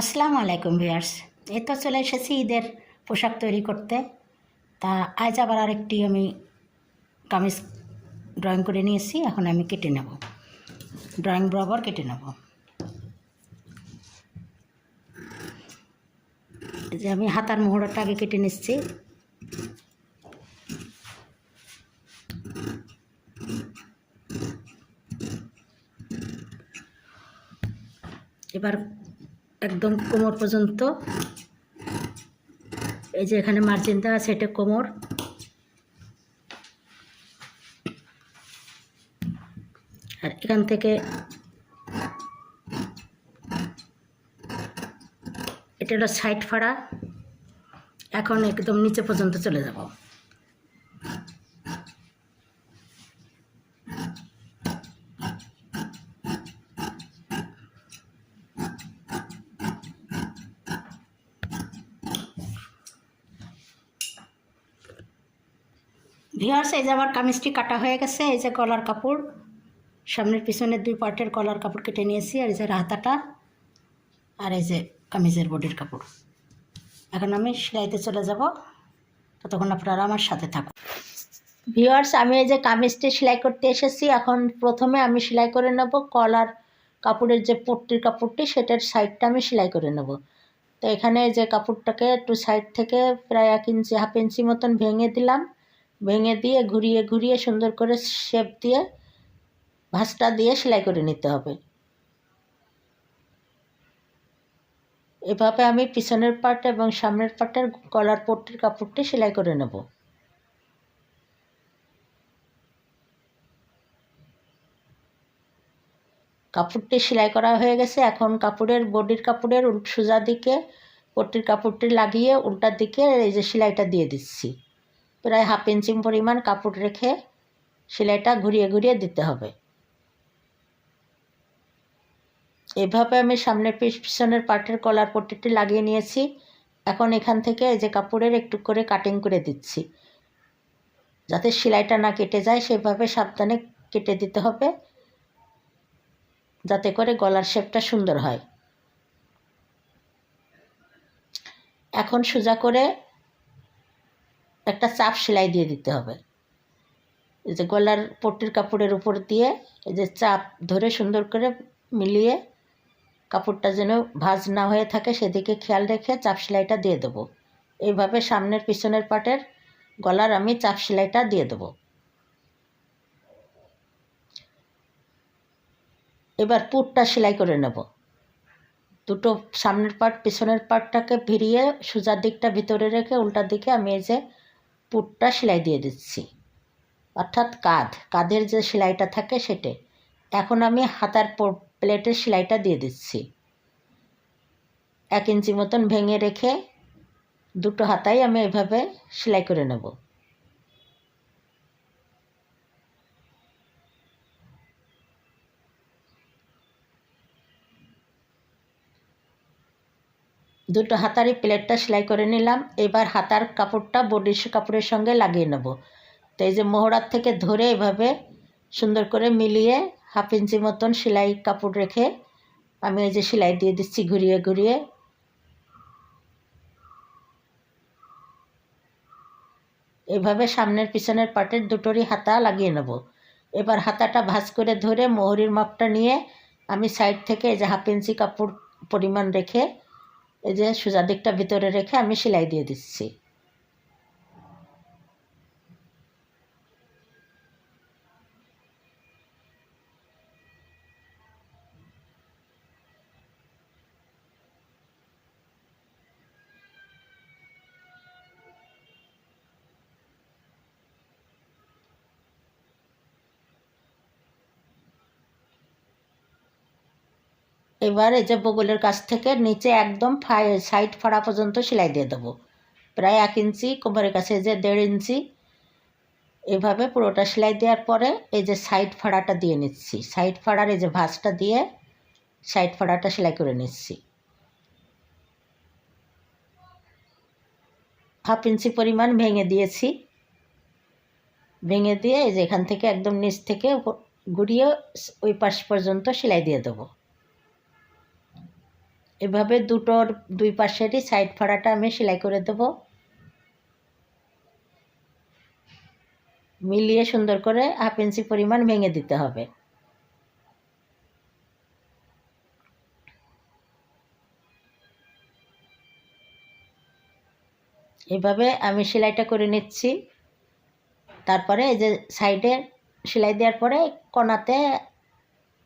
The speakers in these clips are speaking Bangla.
আসসালামু আলাইকুম ভিউয়ার্স। এই তো চলে এসেছি ঈদের পোশাক তৈরি করতে। তা আজ আবার আরেকটি আমি কামিজ ড্রয়িং করে নিয়েছি, এখন আমি কেটে নেব। ড্রয়িং বরাবর কেটে নেব। যে আমি হাতার মোহরটা আগে কেটে নিচ্ছি। এবার একদম কোমর পর্যন্ত। এই যে এখানে মার্জিন দেওয়া আছে, এটা কোমর। আর এখান থেকে এটা হলো সাইড ফাড়া। এখন একদম নিচে পর্যন্ত চলে যাব। ভিওর্স এই যে আমার কামিজটি কাটা হয়ে গেছে, এই যে গলার কাপড়। সামনের পিছনের দুই পার্টের গলার কাপড় কেটে নিয়েছি, আর এই যে হাতাটা, আর এই যে কামিজের বডির কাপড়। এখন আমি সেলাইতে চলে যাব, ততক্ষণ আপনারা আমার সাথে থাকুন। ভিওয়ার্স আমি এই যে কামিজটি সেলাই করতে এসেছি, এখন প্রথমে আমি সেলাই করে নেব কলার কাপড়ের যে পট্টির কাপড়টি, সেটার সাইডটা আমি সেলাই করে নেব। তো এখানে যে কাপড়টাকে একটু সাইড থেকে প্রায় এক ইঞ্চি, হাফ ইঞ্চি মতন ভেঙে দিলাম। ভেঙে দিয়ে ঘুরিয়ে ঘুরিয়ে সুন্দর করে শেপ দিয়ে ভাঁজটা দিয়ে সেলাই করে নিতে হবে। এভাবে আমি পিছনের পার্ট এবং সামনের পার্টের গলার পট্টির কাপড়টি সেলাই করে নেব। কাপড়টি সেলাই করা হয়ে গেছে। এখন কাপড়ের, বডির কাপড়ের সোজা দিকে পট্টির কাপড়টি লাগিয়ে উল্টার দিকে এই যে সেলাইটা দিয়ে দিচ্ছি। প্রায় হাফ ইঞ্চি পরিমাণ কাপড় রেখে সেলাইটা ঘুরিয়ে ঘুরিয়ে দিতে হবে। এভাবে আমি সামনের পিছনের পাটের কলার পট্টিটি লাগিয়ে নিয়েছি। এখন এখান থেকে এই যে কাপড়ের একটু করে কাটিং করে দিচ্ছি। যাতে সেলাইটা না কেটে যায়, সেভাবে সাবধানে কেটে দিতে হবে। যাতে করে গলার শেপটা সুন্দর হয়। এখন সোজা করে একটা চাপ সেলাই দিয়ে দিতে হবে। এই যে গলার পট্টির কাপড়ের উপর দিয়ে এই যে চাপ ধরে সুন্দর করে মিলিয়ে কাপড়টা যেন ভাজ না হয়ে থাকে, সেদিকে খেয়াল রেখে চাপ সেলাইটা দিয়ে দেবো। এইভাবে সামনের পিছনের পাটের গলার আমি চাপ সেলাইটা দিয়ে দেবো। এবার পুটটা সেলাই করে নেব। দুটো সামনের পাট, পিছনের পাটটাকে ভিড়িয়ে সোজার দিকটা ভিতরে রেখে উল্টার দিকে আমি এই যে পুটটা সেলাই দিয়ে দিচ্ছি। অর্থাৎ কাঁধ, কাঁধের যে সেলাইটা থাকে সেটে। এখন আমি হাতার প্লেটের সেলাইটা দিয়ে দিচ্ছি। এক ইঞ্চি মতন ভেঙে রেখে দুটো হাতাই আমি এভাবে সেলাই করে নেব। দুটো হাতারই প্লেটটা সেলাই করে নিলাম। এবার হাতার কাপড়টা বডির কাপড়ের সঙ্গে লাগিয়ে নেব। তো এই যে মোহরার থেকে ধরে এভাবে সুন্দর করে মিলিয়ে হাফ ইঞ্চি মতন সেলাই কাপড় রেখে আমি এই যে সেলাই দিয়ে দিচ্ছি ঘুরিয়ে ঘুরিয়ে। এভাবে সামনের পিছনের পাটের দুটোরই হাতা লাগিয়ে নেব। এবার হাতাটা ভাঁজ করে ধরে মোহরির মাপটা নিয়ে আমি সাইড থেকে এই যে হাফ ইঞ্চি কাপড় পরিমাণ রেখে এই যে সোজা দিকটা ভিতরে রেখে আমি সেলাই দিয়ে দিচ্ছি। এবার এই যে বগলের কাছ থেকে নিচে একদম সাইড ফাড়া পর্যন্ত সেলাই দিয়ে দেবো। প্রায় এক ইঞ্চি, কোমরের কাছে যে দেড় ইঞ্চি। এভাবে পুরোটা সেলাই দেওয়ার পরে এই যে সাইড ফাড়াটা দিয়ে নিচ্ছি। সাইড ফাড়ার এই যে ভাঁজটা দিয়ে সাইড ফাড়াটা সেলাই করে নিচ্ছি। হাফ ইঞ্চি পরিমাণ ভেঙে দিয়েছি। ভেঙে দিয়ে এই যে এখান থেকে একদম নিচ থেকে ঘুরিয়ে ওই পাশ পর্যন্ত সেলাই দিয়ে দেবো। এভাবে দুটোর দুই পাশেরই সাইড ফাড়াটা আমি সেলাই করে দেবো। মিলিয়ে সুন্দর করে হাফ ইঞ্চি পরিমাণ ভেঙে দিতে হবে। এভাবে আমি সেলাইটা করে নিচ্ছি। তারপরে এই যে সাইডে সেলাই দেওয়ার পরে কণাতে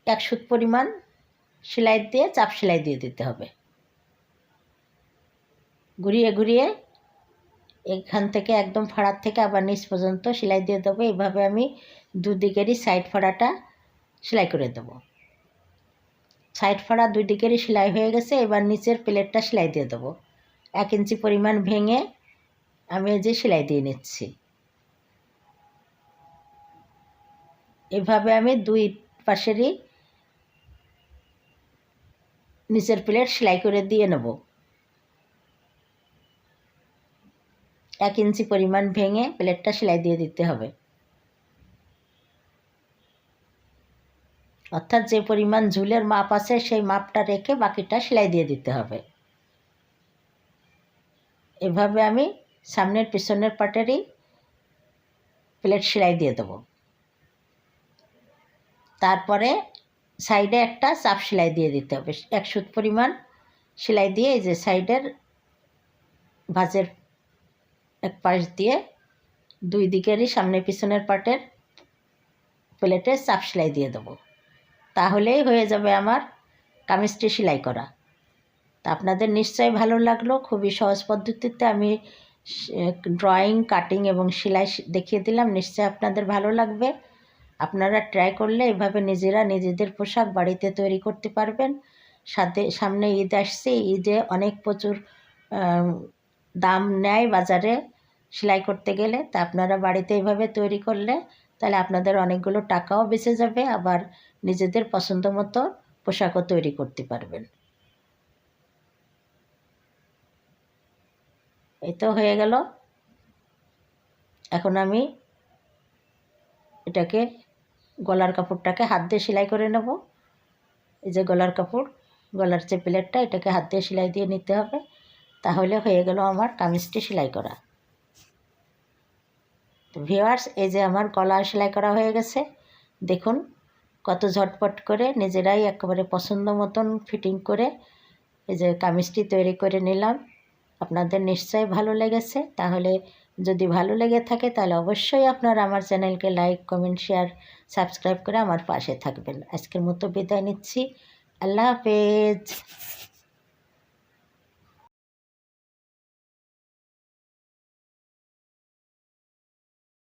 এক সুত পরিমাণ সেলাই দিয়ে, চাপ সেলাই দিয়ে দিতে হবে। ঘুরিয়ে ঘুরিয়ে এখান থেকে একদম ফাড়ার থেকে আবার নিচ পর্যন্ত সেলাই দিয়ে দেবো। এইভাবে আমি দুদিকেরই সাইড ফাড়াটা সেলাই করে দেবো। সাইড ফাড়া দুই দিকেরই সেলাই হয়ে গেছে, এবার নিচের প্লেটটা সেলাই দিয়ে দেবো। এক ইঞ্চি পরিমাণ ভেঙে আমি যে সেলাই দিয়ে নিচ্ছি। এভাবে আমি দুই পাশেরই নিচের প্লেট সেলাই করে দিয়ে নেব। এক ইঞ্চি পরিমাণ ভেঙে প্লেটটা সেলাই দিয়ে দিতে হবে। অর্থাৎ যে পরিমাণ ঝুলের মাপ আছে সেই মাপটা রেখে বাকিটা সেলাই দিয়ে দিতে হবে। এভাবে আমি সামনের পিছনের পাটেরই প্লেট সেলাই দিয়ে দেবো। তারপরে সাইডে একটা চাপ সেলাই দিয়ে দিতে হবে। এক সুত পরিমাণ সেলাই দিয়ে এই যে সাইডের ভাজের এক পাশ দিয়ে দুই দিকেরই সামনে পিছনের পাটের প্লেটে চাপ সেলাই দিয়ে দেবো। তাহলেই হয়ে যাবে আমার কামিজটি সেলাই করা। তা আপনাদের নিশ্চয়ই ভালো লাগল। খুবই সহজ পদ্ধতিতে আমি ড্রয়িং, কাটিং এবং সেলাই দেখিয়ে দিলাম। নিশ্চয়ই আপনাদের ভালো লাগবে। আপনারা ট্রাই করলে এভাবে নিজেরা নিজেদের পোশাক বাড়িতে তৈরি করতে পারবেন। সাথে, সামনে ঈদ আসছে, ঈদে অনেক প্রচুর দাম নেয় বাজারে সেলাই করতে গেলে। তা আপনারা বাড়িতে এইভাবে তৈরি করলে তাহলে আপনাদের অনেকগুলো টাকাও বেঁচে যাবে, আবার নিজেদের পছন্দ মতো পোশাকও তৈরি করতে পারবেন। এই তো হয়ে গেল। এখন আমি এটাকে গলার কাপড়টাকে হাত দিয়ে সেলাই করে নেব। এই যে গলার কাপড়, গলার যে প্লেটটা, এটাকে হাত দিয়ে সেলাই দিয়ে নিতে হবে। তাহলে হয়ে গেল আমার কামিজটি সেলাই করা। তো ভিওয়ার্স এই যে আমার গলা সেলাই করা হয়ে গেছে। দেখুন, কত ঝটপট করে নিজেরাই একেবারে পছন্দ মতন ফিটিং করে এই যে কামিজটি তৈরি করে নিলাম। আপনাদের নিশ্চয়ই ভালো লেগেছে। তাহলে যদি ভালো লেগে থাকে তাহলে অবশ্যই আপনারা আমার চ্যানেলকে লাইক, কমেন্ট, শেয়ার, সাবস্ক্রাইব করে আমার পাশে থাকবেন। আজকের মতো বিদায় নিচ্ছি। আল্লাহ হাফেজ।